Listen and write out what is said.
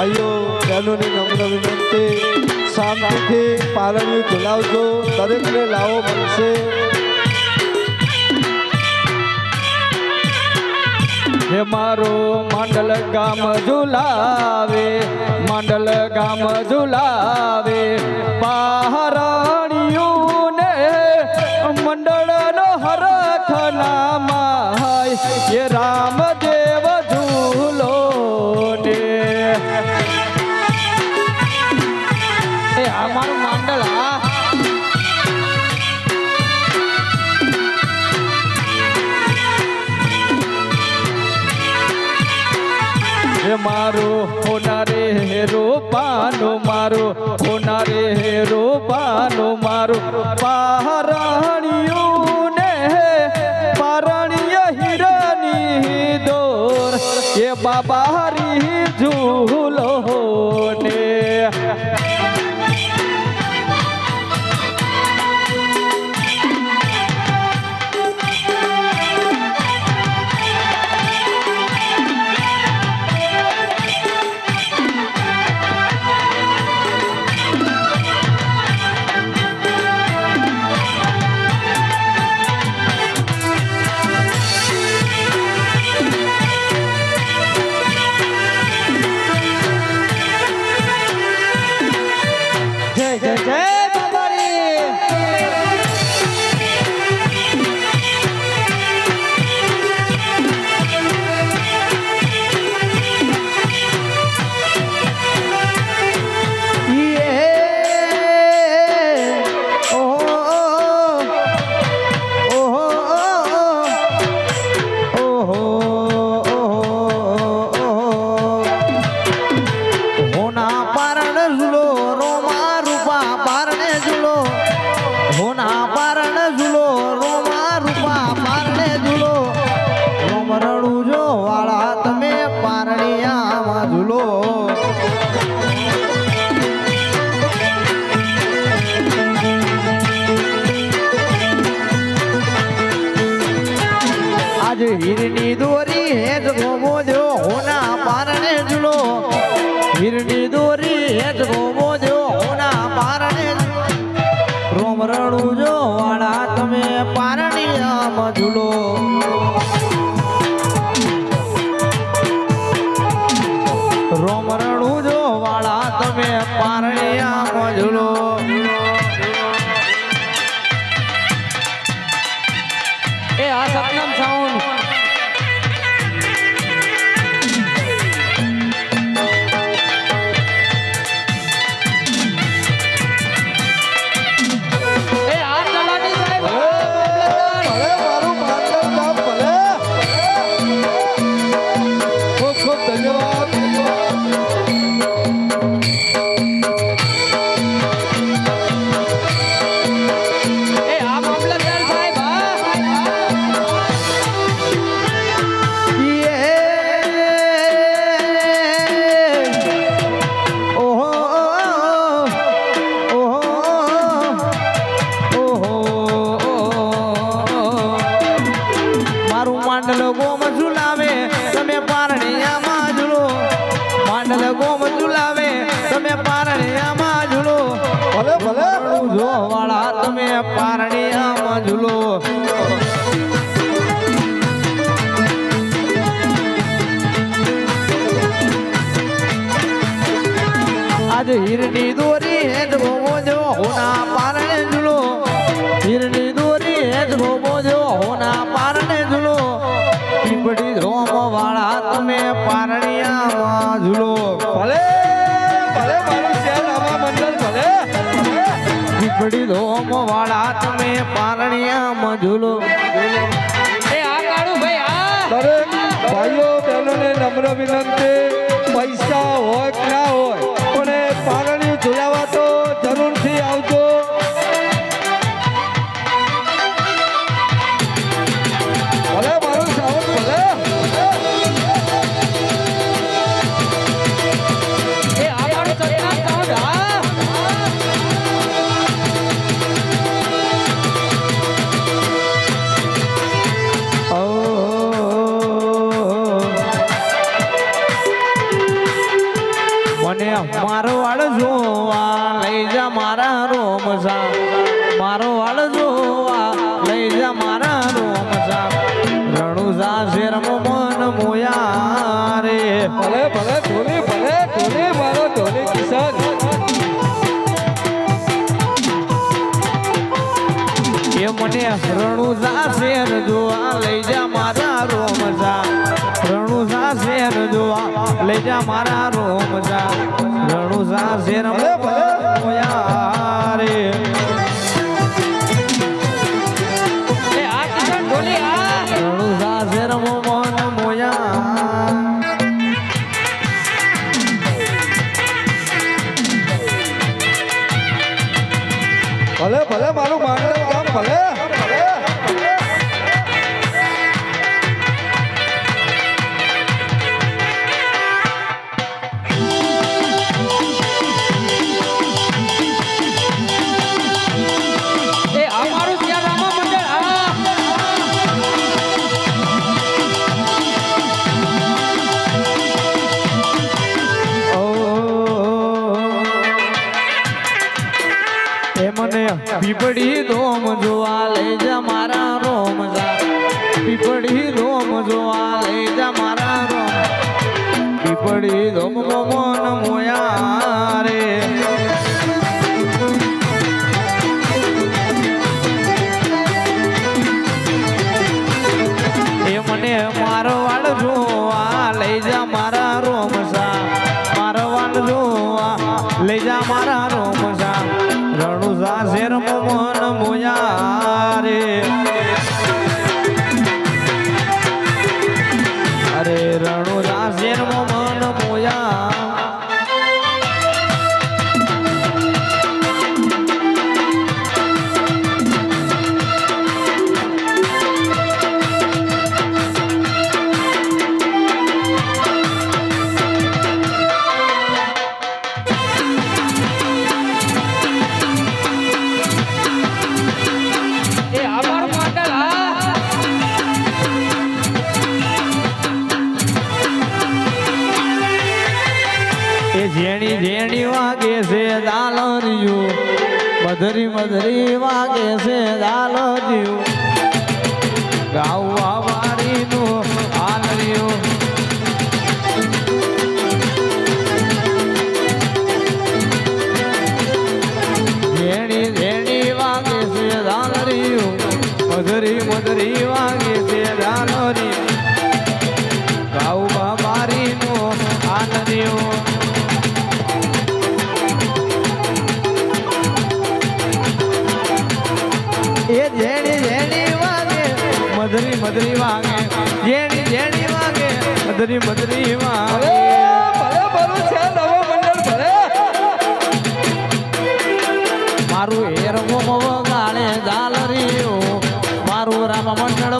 ભાઈઓ, બહેનોની નમ્ર વિનંતી. શાંતિથી પારણ્યું ઝુલાવજો દરેકને લાવો મળશે હે મારો માંડલ ગામ ઝુલાવે, માંડલ ગામ ઝુલાવે પહારાણીયું મારું, હોનારે હેરો પાનો મારો, હોનારે હેરો પાનો મારો. પહારાણીયું ને પારણીય હિરની દોર, એ બાબા હરી ઝૂલો ને આજ હીરની દોરી હેજ ભોમો જો હોના પારણે ઝૂલો. હીરની દોરી હેજ ભોમો જો હોના પારણે ઝૂલો. પીપળી ધોમ વાળા તમે પારણિયામાં ઝૂલો. ભલે ભલે મારું શહેર આવા મંડળ ભલે પીપળી ધોમ વાળા તમે પારણિયામાં ઝૂલો. એ આ કાળું ભાઈ આ. દરેક ભાઈઓ બહેનોને નમ્ર વિનંતી. પૈસા હોય ભલે ભલે ઢોલી ભલે ઢોલી મારો ઢોલી કિશન એ મને રણુ જા શેર જોવા લઈ જા મારા રોમ જા. રણુ જા શેર જોવા લઈ જા મારા રોમ જા. રણુ જા શેર ભલે ભલે ಬಿಬಡಿ એ જેણી ઝેણી વાગે છે દાલરિયું મધરી મધરી વાગે છે દાલરિયું ગાવા વાળીનું મધરી વાગે જેણી જેણી વાગે મધરી મધરી વાગે. ભલે ભરું છે નવો મંડળ ભલે. મારું હેરવો ગાળે ગાલરીઓ મારું રામ મંડળ